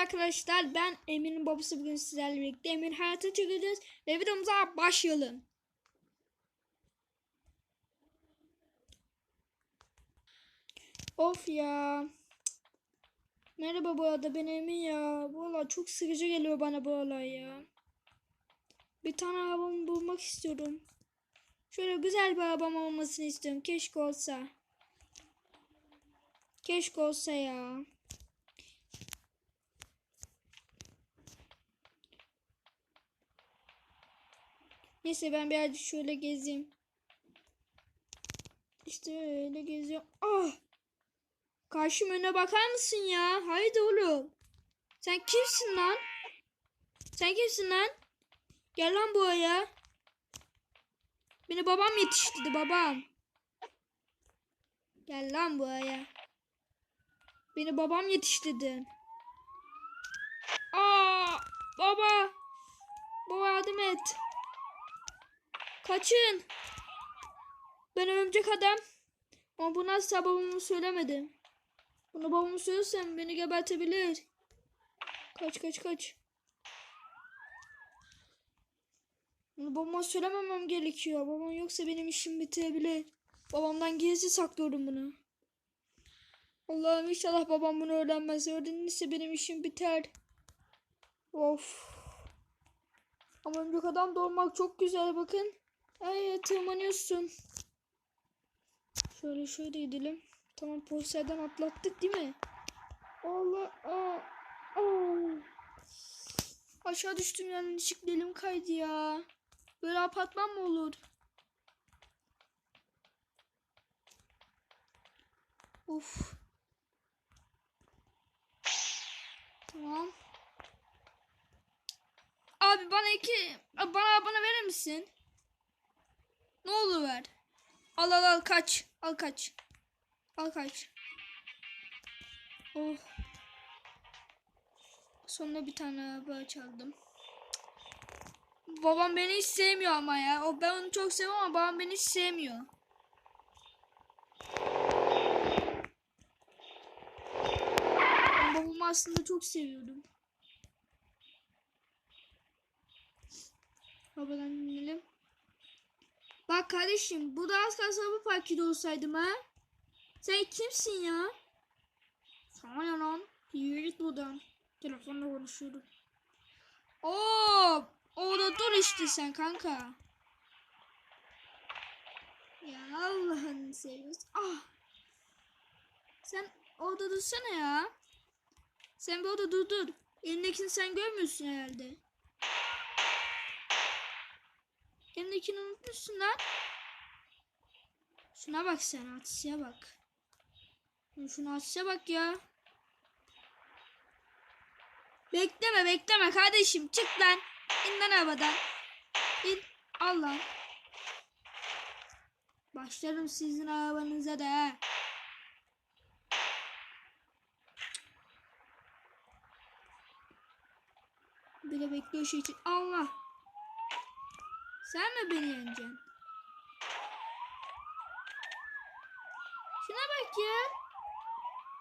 arkadaşlar ben Emir'in babası bugün sizlerle birlikte Emir hayata çekeceğiz ve videomuza başlayalım. Of ya. Merhaba bu arada ben Emir ya. Bu olay çok sıkıcı geliyor bana bu olay ya. Bir tane arabamı bulmak istiyorum. Şöyle güzel bir arabam olmasını istiyorum. Keşke olsa. Keşke olsa ya. Neyse ben birazcık şöyle gezeyim. İşte öyle geziyorum. Ah! Karşım öne bakar mısın ya? Haydi oğlum. Sen kimsin lan? Sen kimsin lan? Gel lan buraya. Beni babam yetiştirdi babam. Gel lan buraya. Beni babam yetiştirdi. Aa! Baba! Baba yardım et. Kaçın. Ben örümcek adam. Ama bunu asla babama söylemedim. Bunu babama söylersem beni gebertebilir. Kaç kaç kaç. Bunu babama söylememem gerekiyor. Babam yoksa benim işim bitebilir. Babamdan gizli saklıyorum bunu. Allah'ım inşallah babam bunu öğrenmez. Öğrenirse benim işim biter. Of. Ama örümcek adam doğmak çok güzel bakın. Ay tırmanıyorsun. Şöyle şöyle gidelim. Tamam polislerden atlattık değil mi? Allah. Aa, aa. Aşağı düştüm yanlışlıkla elim kaydı ya. Böyle apartman mı olur? Of. Tamam. Abi bana iki bana bana verir misin? Ne olur ver. Al al al kaç. Al kaç. Al kaç. Oh. Sonunda bir tane araba çaldım. Babam beni hiç sevmiyor ama ya. O ben onu çok seviyorum ama babam beni hiç sevmiyor. Babamı aslında çok seviyordum. Babadan dinleyelim. Kardeşim bu da az kalsın bu parkede olsaydım ha. Sen kimsin ya? Sana ne lan? Yürü git buradan. Telefonla konuşuyorum. Oo, orada dur işte sen kanka. Ya Allah'ını seviyorsun. Ah. Sen orada dursana ya. Sen bir orada dur dur. Elindekini sen görmüyorsun herhalde. Elindekini unutmuşsun lan. Şuna bak sen Atis'e bak. Şuna Atis'e bak ya. Bekleme bekleme kardeşim çık lan. İn lan arabadan. İn. Allah. Başlarım sizin arabanıza da ha. Bile bekliyor şey için. Allah. Sen mi beni yeneceksin? Şuna bak ya.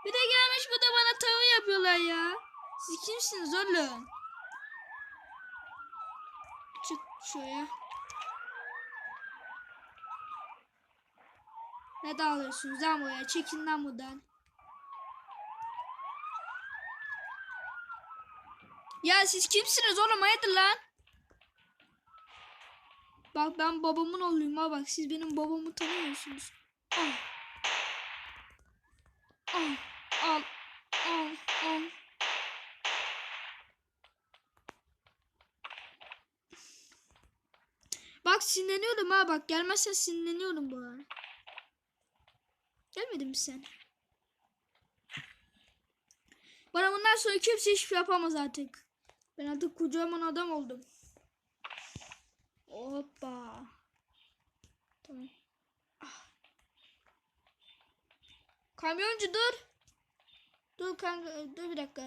Bir de gelmiş bu da bana tavı yapıyorlar ya. Siz kimsiniz oğlum? Çık şuraya. Ne dağılıyorsunuz lan buraya? Çekin lan buradan. Ya siz kimsiniz oğlum? Hayırdır lan? Bak ben babamın oğluyum ha bak siz benim babamı tanımıyorsunuz. Al. Al. Al. Al. Al. Bak sinirleniyorum ha bak gelmezsen sinirleniyorum bu ara. Gelmedin mi sen? Bana bundan sonra kimse hiçbir şey yapamaz artık. Ben artık kocaman adam oldum. Hoppa. Tamam. Ah. Kamyoncu dur. Dur kanka dur bir dakika.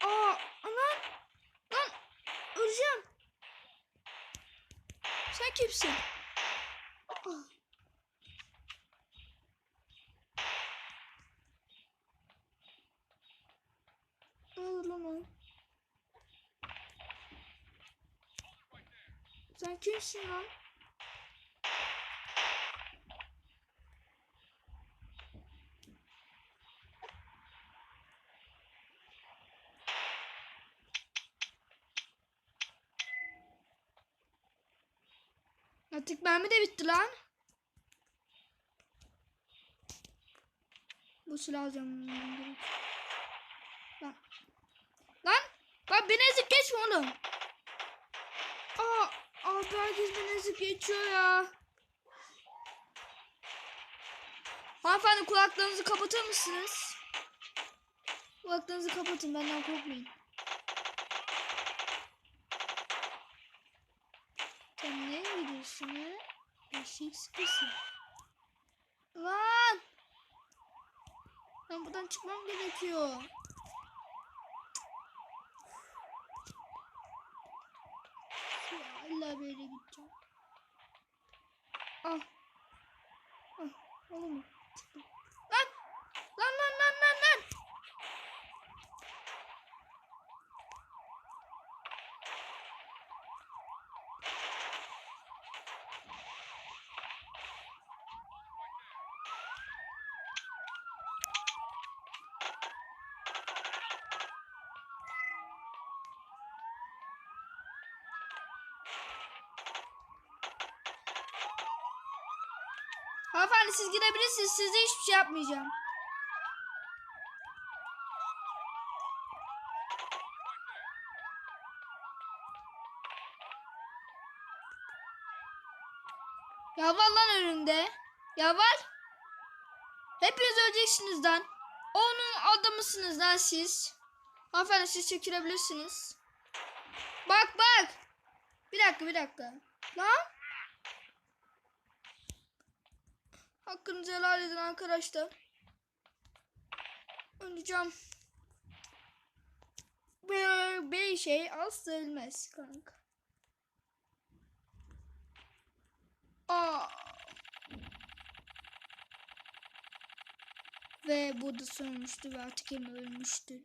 Aa aman. Lan öleceğim. Sen kimsin? Ah. Allah lan o? Sen kimsin lan? Artık mermi de bitti lan. Bu silah alacağım. Lan. Lan. Lan beni ezip geçme oğlum. Herkes beni ezip geçiyor ya. Hanımefendi kulaklarınızı kapatır mısınız? Kulaklarınızı kapatın benden korkmayın. Sen nereye gidiyorsun ha? Eşek sıkısı. Lan! Ben buradan çıkmam gerekiyor. Ya bir yere gideceğim. Ah. Ah. Olur mu? Çıktım. Lan! Lan lan lan lan lan! Hanımefendi siz gidebilirsiniz. Size hiçbir şey yapmayacağım. Ya var lan önünde. Ya var. Hepiniz öleceksiniz lan. Onun adamısınız lan siz. Hanımefendi siz çekilebilirsiniz. Bak bak. Bir dakika bir dakika. Lan. Hakkınızı helal edin arkadaşlar. Öleceğim. Bir, bir şey asla ölmez kanka. Aa. Ve bu da sonmuştu ve artık Emre ölmüştü.